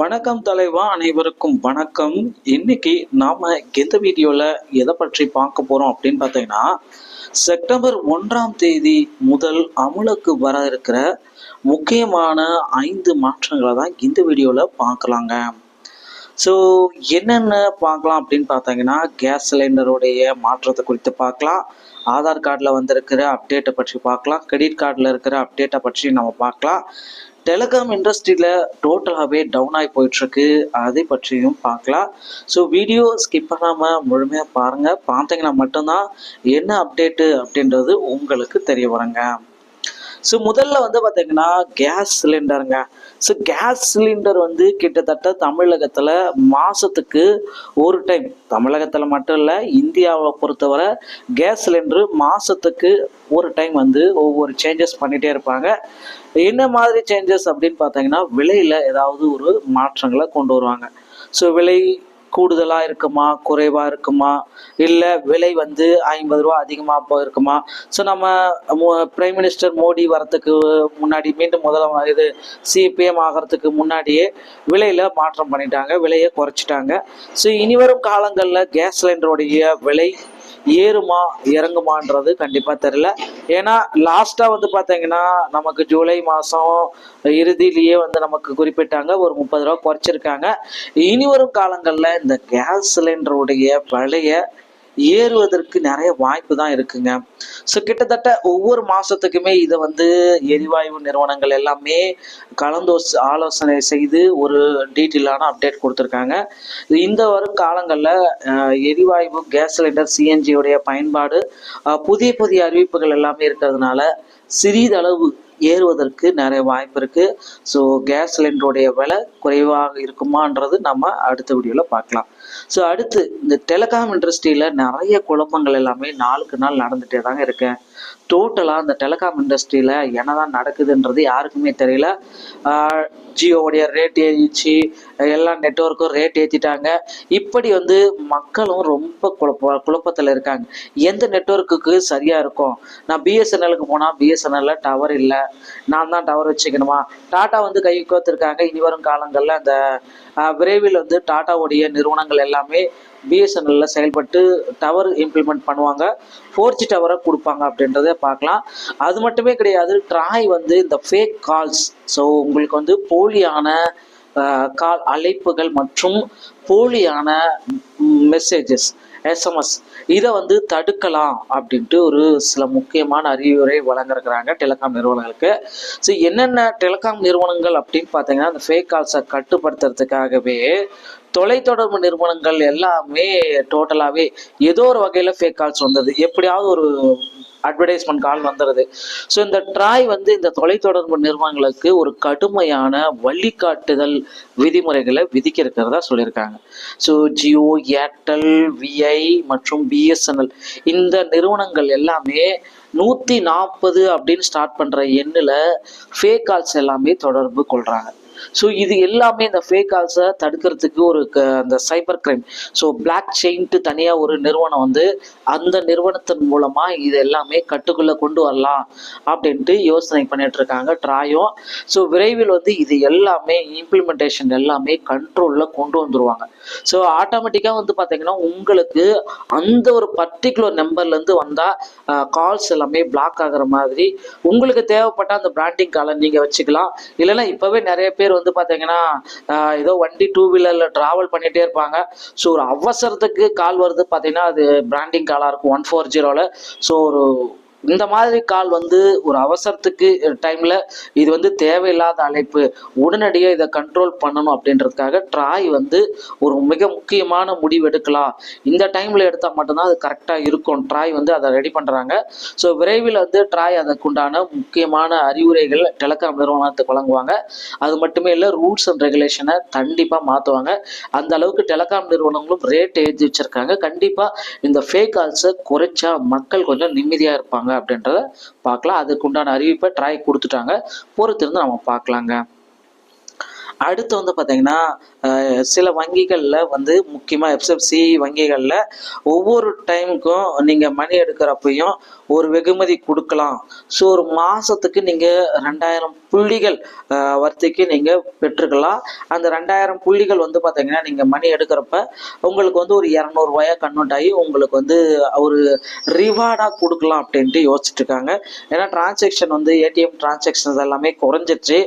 வணக்கம் தலைவா அனைவருக்கும் வணக்கம். இன்னைக்கு நாம எந்த வீடியோல எதை பற்றி பார்க்க போறோம் அப்படின்னு பார்த்தீங்கன்னா செப்டம்பர் ஒன்றாம் தேதி முதல் அமுலுக்கு வர இருக்கிற முக்கியமான ஐந்து மாற்றங்களை தான் இந்த வீடியோல பார்க்கலாங்க. ஸோ என்னென்ன பார்க்கலாம் அப்படின்னு பார்த்தீங்கன்னா கேஸ் சிலிண்டருடைய மாற்றத்தை குறித்து பார்க்கலாம். ஆதார் கார்டில் வந்திருக்கிற அப்டேட்டை பற்றி பார்க்கலாம். கிரெடிட் கார்டில் இருக்கிற அப்டேட்டை பற்றி நம்ம பார்க்கலாம். டெலிகாம் இண்டஸ்ட்ரியில் டோட்டலாகவே டவுன் ஆகி போயிட்டுருக்கு. அதை பற்றியும் பார்க்கலாம். ஸோ வீடியோ ஸ்கிப் பண்ணாமல் முழுமையாக பாருங்கள் பார்த்தீங்கன்னா மட்டும்தான் என்ன அப்டேட்டு அப்படின்றது உங்களுக்கு தெரிய வருங்க. ஸோ முதல்ல வந்து பார்த்தீங்கன்னா கேஸ் சிலிண்டருங்க ஸோ கேஸ் சிலிண்டர் வந்து கிட்டத்தட்ட தமிழகத்தில் மாதத்துக்கு ஒரு டைம் தமிழகத்தில் மட்டும் இல்லை இந்தியாவை பொறுத்தவரை கேஸ் சிலிண்டரு மாதத்துக்கு ஒரு டைம் வந்து ஒவ்வொரு சேஞ்சஸ் பண்ணிகிட்டே இருப்பாங்க. என்ன மாதிரி சேஞ்சஸ் அப்படின்னு பார்த்தீங்கன்னா விலையில் ஏதாவது ஒரு மாற்றங்களை கொண்டு வருவாங்க. ஸோ விலை கூடுதலாக இருக்குமா? குறைவாக இருக்குமா? இல்லை விலை வந்து ஐம்பது ரூபா அதிகமாக போயிருக்குமா? ஸோ நம்ம பிரைம் மினிஸ்டர் மோடி வரத்துக்கு முன்னாடி மீண்டும் முதல இது சிபிஎம் ஆகிறதுக்கு முன்னாடியே விலையில் மாற்றம் பண்ணிட்டாங்க விலையை குறைச்சிட்டாங்க. ஸோ இனி வரும் காலங்களில் கேஸ் சிலிண்டருடைய விலை ஏறுமா இறங்குமான்றது கண்டிப்பாக தெரியல. ஏன்னா லாஸ்ட்டாக வந்து பார்த்தீங்கன்னா நமக்கு ஜூலை மாதம் இறுதியிலேயே வந்து நமக்கு குறிப்பிட்டாங்க ஒரு முப்பது ரூபா குறைச்சிருக்காங்க. இனி வரும் காலங்களில் இந்த கேஸ் சிலிண்டருடைய பழைய ஏறுவதற்கு நிறைய வாய்ப்பு தான் இருக்குங்க. ஸோ கிட்டத்தட்ட ஒவ்வொரு மாதத்துக்குமே இதை வந்து எரிவாயு நிறுவனங்கள் எல்லாமே கலந்து ஆலோசனை செய்து ஒரு டீட்டெயிலான அப்டேட் கொடுத்துருக்காங்க. இந்த வரும் காலங்களில் எரிவாயு கேஸ் சிலிண்டர் சிஎன்ஜியுடைய பயன்பாடு புதிய புதிய அறிவிப்புகள் எல்லாமே இருக்கிறதுனால சிறிதளவு ஏறுவதற்கு நிறைய வாய்ப்பு இருக்குது ஸோ கேஸ் சிலிண்டருடைய விலை குறைவாக இருக்குமான்றது நம்ம அடுத்த வீடியோவில் பார்க்கலாம். ஸோ அடுத்து இந்த டெலிகாம் இண்டஸ்ட்ரியில் நிறைய குழப்பங்கள் எல்லாமே நாளுக்கு நாள் நடந்துகிட்டே தாங்க இருக்கேன் டோட்டலாக இந்த டெலிகாம் இண்டஸ்ட்ரியில் என்னதான் நடக்குதுன்றது யாருக்குமே தெரியல. ஆஹ் ஜியோவுடைய ரேட் ஏறிச்சு எல்லா நெட்வொர்க்கும் ரேட் ஏற்றிட்டாங்க இப்படி வந்து மக்களும் ரொம்ப குழப்ப குழப்பத்தில் இருக்காங்க. எந்த நெட்வொர்க்குக்கு சரியாக இருக்கும்? நான் பிஎஸ்என்எலுக்கு போனால் பிஎஸ்என்எல்ல டவர் இல்லை. நான் தான் டவர் வச்சுக்கணுமா? டாட்டா வந்து கை கோத்துருக்காங்க இனி வரும் காலங்களில் அந்த விரைவில் வந்து டாட்டாவுடைய நிறுவனங்கள் எல்லாமே பிஎஸ்என்எல்ல செயல்பட்டு டவர் இம்ப்ளிமெண்ட் பண்ணுவாங்க. ஃபோர் ஜி டவரை கொடுப்பாங்க அப்படின்றத பார்க்கலாம். அது மட்டுமே கிடையாது ட்ராய் வந்து இந்த ஃபேக் கால்ஸ் ஸோ உங்களுக்கு வந்து போலியான கால் அழைப்புகள் மற்றும் போலியான மெசேஜஸ் எஸ்எம்எஸ் இதை வந்து தடுக்கலாம் அப்படின்ட்டு ஒரு சில முக்கியமான அறிவுரை வழங்கிருக்கிறாங்க டெலிகாம் நிறுவனங்களுக்கு. ஸோ என்னென்ன டெலிகாம் நிறுவனங்கள் அப்படின்னு பார்த்தீங்கன்னா அந்த ஃபேக் கால்ஸை கட்டுப்படுத்துறதுக்காகவே தொலைத்தொடர்பு நிறுவனங்கள் எல்லாமே டோட்டலாகவே ஏதோ ஒரு வகையில் ஃபேக் கால்ஸ் வந்தது. எப்படியாவது ஒரு அட்வர்டைஸ்மெண்ட் கால் வந்துடுது ஸோ இந்த ட்ராய் வந்து இந்த தொலைத்தொடர்பு நிறுவனங்களுக்கு ஒரு கடுமையான வழிகாட்டுதல் விதிமுறைகளை விதிக்க இருக்கிறதா சொல்லியிருக்காங்க. ஸோ ஜியோ ஏர்டெல் விஐ மற்றும் பிஎஸ்என்எல் இந்த நிறுவனங்கள் எல்லாமே நூற்றி நாற்பது அப்படின்னு ஸ்டார்ட் பண்ணுற எண்ணில் ஃபேக் கால்ஸ் எல்லாமே தொடர்பு கொள்கிறாங்க ஸோ இது எல்லாமே இந்த ஃபேக் கால்ஸை தடுக்கிறதுக்கு ஒரு க- அந்த cyber crime so blockchain தனியாக ஒரு நிறுவனம் வந்து அந்த நிறுவனத்தின் மூலமாக இது எல்லாமே கட்டுக்குள்ளே கொண்டு வரலாம் அப்படின்ட்டு யோசனை பண்ணிட்டு இருக்காங்க ட்ராயும் ஸோ விரைவில் வந்து இது எல்லாமே இம்ப்ளிமெண்டேஷன் எல்லாமே கண்ட்ரோலில் கொண்டு வந்துருவாங்க. ஸோ ஆட்டோமேட்டிக்காக வந்து பார்த்தீங்கன்னா உங்களுக்கு அந்த ஒரு பர்டிகுலர் நம்பர்லேருந்து வந்தால் கால்ஸ் எல்லாமே பிளாக் ஆகுற மாதிரி உங்களுக்கு தேவைப்பட்ட அந்த பிராண்டிங் காலை நீங்கள் வச்சுக்கலாம். இல்லைன்னா இப்போவே நிறைய பேர் வந்து பார்த்தீங்கன்னா ஏதோ வண்டி டூ வீலரில் ட்ராவல் பண்ணிகிட்டே இருப்பாங்க. ஸோ ஒரு அவசரத்துக்கு கால் வருது பார்த்தீங்கன்னா அது பிராண்டிங் காலாக இருக்கும். ஒன் ஃபோர் ஜீரோவில் ஸோ ஒரு இந்த மாதிரி கால் வந்து ஒரு அவசரத்துக்கு டைமில் இது வந்து தேவையில்லாத அழைப்பு. உடனடியாக இதை கண்ட்ரோல் பண்ணணும் அப்படின்றதுக்காக ட்ராய் வந்து ஒரு மிக முக்கியமான முடிவு எடுக்கலாம். இந்த டைமில் எடுத்தால் மட்டும்தான் அது கரெக்டாக இருக்கும். ட்ராய் வந்து அதை ரெடி பண்ணுறாங்க ஸோ விரைவில் வந்து ட்ராய் அதற்குண்டான முக்கியமான அறிவுரைகள் டெலகாம் நிறுவனத்துக்கு வழங்குவாங்க. அது மட்டுமே இல்லை ரூல்ஸ் அண்ட் ரெகுலேஷனை கண்டிப்பாக மாற்றுவாங்க அந்த அளவுக்கு டெலகாம் நிறுவனங்களும் ரேட் ஏற்றி வச்சுருக்காங்க. கண்டிப்பாக இந்த ஃபேக் கால்ஸை குறைச்சா மக்கள் கொஞ்சம் நிம்மதியாக இருப்பாங்க. அப்படின்றத பார்க்கலாம். அதுக்கு உண்டான அறிவிப்பை ட்ராய் கொடுத்துட்டாங்க. பொறுத்திருந்து நம்ம பார்க்கலாங்க. அடுத்து வந்து பார்த்தீங்கன்னா சில வங்கிகளில் வந்து முக்கியமாக எஃப்எஃப்சி வங்கிகளில் ஒவ்வொரு டைமுக்கும் நீங்கள் மணி எடுக்கிறப்பையும் ஒரு வெகுமதி கொடுக்கலாம். ஸோ ஒரு மாதத்துக்கு நீங்கள் ரெண்டாயிரம் புள்ளிகள் வர்த்திக்கு நீங்கள் பெற்றுக்கலாம். அந்த ரெண்டாயிரம் புள்ளிகள் வந்து பார்த்தீங்கன்னா நீங்கள் மணி எடுக்கிறப்ப உங்களுக்கு வந்து ஒரு இரநூறுவாயா கன்வெர்ட் ஆகி உங்களுக்கு வந்து ஒரு ரிவார்டாக கொடுக்கலாம் அப்படின்ட்டு யோசிச்சுட்ருக்காங்க. ஏன்னா டிரான்சாக்ஷன் வந்து ஏடிஎம் டிரான்சாக்ஷன்ஸ் எல்லாமே குறைஞ்சிருச்சு.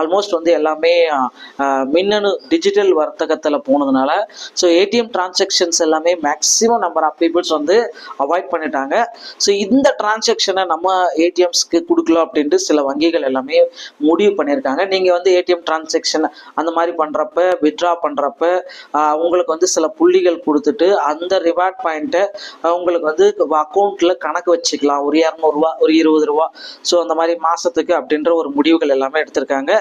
ஆல்மோஸ்ட் வந்து எல்லாமே மின்னணு டிஜிட்டல் வர்த்தகத்தில் போனதுனால ஸோ ஏடிஎம் டிரான்சாக்ஷன்ஸ் எல்லாமே மேக்ஸிமம் நம்பர் ஆஃப் பீப்புள்ஸ் வந்து அவாய்ட் பண்ணிட்டாங்க. ஸோ இந்த டிரான்சாக்ஷனை நம்ம ஏடிஎம்ஸ்க்கு கொடுக்கலாம் அப்படின்ட்டு சில வங்கிகள் எல்லாமே முடிவு பண்ணியிருக்காங்க. நீங்கள் வந்து ஏடிஎம் டிரான்சாக்ஷன் அந்த மாதிரி பண்ணுறப்ப வித்ட்ரா பண்ணுறப்ப உங்களுக்கு வந்து சில புள்ளிகள் கொடுத்துட்டு அந்த ரிவார்ட் பாயிண்ட்டை உங்களுக்கு வந்து அக்கௌண்ட்டில் கணக்கு வச்சுக்கலாம். ஒரு இரநூறுவா ஒரு இருபது ரூபா. ஸோ அந்த மாதிரி மாதத்துக்கு அப்படின்ற ஒரு முடிவுகள் எல்லாமே எடுத்திருக்காங்க.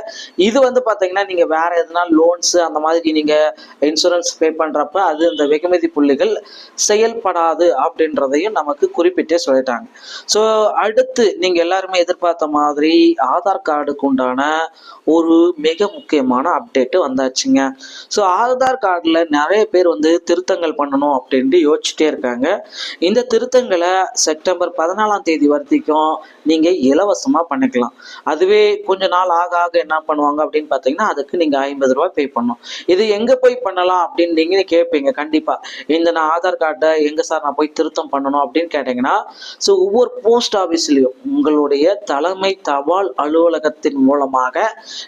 இது வந்து பார்த்தீங்கன்னா நீங்கள் வேற எதுனா லோன்ஸு அந்த மாதிரி நீங்கள் இன்சூரன்ஸ் பே பண்ணுறப்ப அது அந்த வெகுமதி புள்ளிகள் செயல்படாது அப்படின்றதையும் நமக்கு குறிப்பிட்டே சொல்லிட்டாங்க. ஸோ அடுத்து நீங்கள் எல்லாருமே எதிர்பார்த்த மாதிரி ஆதார் கார்டுக்கு உண்டான ஒரு மிக முக்கியமான அப்டேட்டு வந்தாச்சுங்க. ஸோ ஆதார் கார்டில் நிறைய பேர் வந்து திருத்தங்கள் பண்ணணும் அப்படின்ட்டு யோசிச்சுட்டே இருக்காங்க. இந்த திருத்தங்களை செப்டம்பர் பதினாலாம் தேதி வரைக்கும் நீங்கள் இலவசமாக பண்ணிக்கலாம். அதுவே கொஞ்ச நாள் ஆக ஆக என்ன பண்ணுவாங்க அப்படின்னு பார்த்தீங்கன்னா அதுக்கு நீங்கள் ஐம்பது ரூபாய் பே பண்ணணும். இது எங்கே போய் பண்ணலாம் அப்படின்னு நீங்கள் கேட்பீங்க கண்டிப்பாக இந்த நான் ஆதார் கார்டை எங்கே சார் நான் போய் திருத்தம் பண்ணணும் அப்படின்னு கேட்டிங்கன்னா ஸோ ஒவ்வொரு போஸ்ட் ஆஃபீஸ்லேயும் உங்களுடைய தலைமை தபால் அலுவலகத்தின் மூலமாக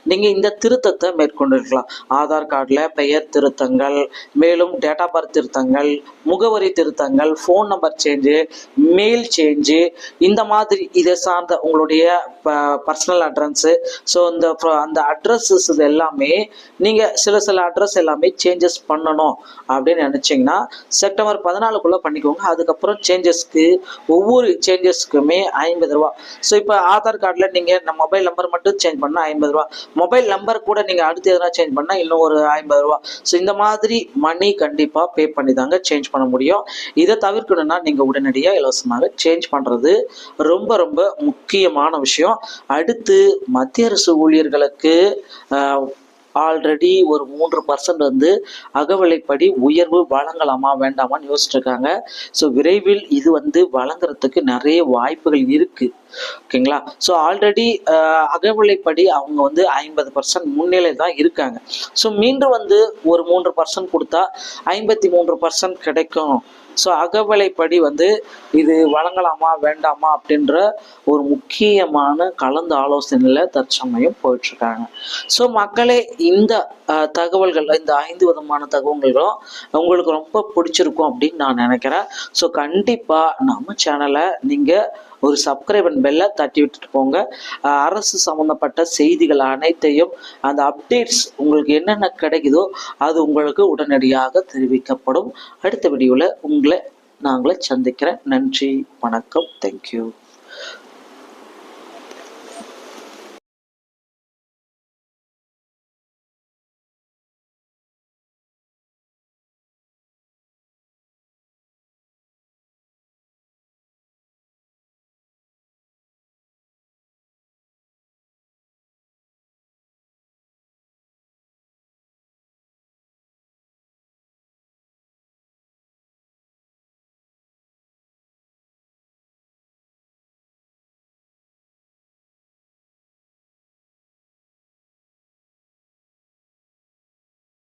நீங்கள் இந்த திருத்தத்தை மேற்கொண்டிருக்கலாம். ஆதார் கார்டில் பெயர் திருத்தங்கள் மேலும் டேட் ஆஃப் பர்த் திருத்தங்கள் முகவரி திருத்தங்கள் phone number change mail change இந்த மாதிரி இதை சார்ந்த உங்களுடைய பர்சனல் அட்ரன்ஸு ஸோ இந்த அந்த அட்ரஸஸ் இது எல்லாமே நீங்கள் சில சில அட்ரஸ் எல்லாமே சேஞ்சஸ் பண்ணணும் அப்படின்னு நினச்சிங்கன்னா செப்டம்பர் பதினாலுக்குள்ளே பண்ணிக்கோங்க. அதுக்கப்புறம் சேஞ்சஸ்க்கு ஒவ்வொரு சேஞ்சஸ்க்குமே ஐம்பது ரூபா. ஸோ இப்போ ஆதார் கார்டில் நீங்கள் நம்ம மொபைல் நம்பர் மட்டும் சேஞ்ச் பண்ணால் ஐம்பது ரூபா. மொபைல் நம்பர் கூட நீங்கள் அடுத்து எதனா சேஞ்ச் பண்ணால் இன்னும் ஒரு ஐம்பது ரூபா. ஸோ இந்த மாதிரி மணி கண்டிப்பாக பே பண்ணி தாங்க சேஞ்ச் பண்ண முடியும். இதை தவிர்க்கணும்னா நீங்கள் உடனடியாக இலவசமாக சேஞ்ச் பண்ணுறது ரொம்ப ரொம்ப முக்கியமான விஷயம். அடுத்து மத்திய அரசு ஊழியர்களுக்கு ஆல்ரெடி ஒரு மூன்று பர்சன்ட் வந்து அகவிலைப்படி உயர்வு வழங்கலாமா வேண்டாமான்னு யோசிச்சுட்டு இருக்காங்க ஸோ விரைவில் இது வந்து வழங்குறதுக்கு நிறைய வாய்ப்புகள் இருக்கு. ஓகேங்களா? ஸோ ஆல்ரெடி அகவிலைப்படி அவங்க வந்து ஐம்பது பர்சன்ட் முன்னிலை தான் இருக்காங்க. ஸோ மீண்டும் வந்து ஒரு மூன்று பர்சன்ட் கொடுத்தா ஐம்பத்தி மூன்று பர்சன்ட் கிடைக்கும். ஸோ அகவலைப்படி வந்து இது வழங்கலாமா வேண்டாமா அப்படின்ற ஒரு முக்கியமான கலந்து ஆலோசனையில் தற்சமயம் போயிட்டுருக்காங்க. ஸோ மக்களே இந்த தகவல்கள் இந்த ஐந்து விதமான தகவல்களும் உங்களுக்கு ரொம்ப பிடிச்சிருக்கும் அப்படின்னு நான் நினைக்கிறேன். ஸோ கண்டிப்பாக நம்ம சேனலை நீங்கள் ஒரு சப்ஸ்கிரைப் அண்ட் பெல்லை தட்டி விட்டுட்டு போங்க. அரசு சம்மந்தப்பட்ட செய்திகள் அனைத்தையும் அந்த அப்டேட்ஸ் உங்களுக்கு என்னென்ன கிடைக்குதோ அது உங்களுக்கு உடனடியாக தெரிவிக்கப்படும். அடுத்த வீடியோவில் உங்களை நாங்களே சந்திக்கிறேன். நன்றி வணக்கம். தேங்க்யூ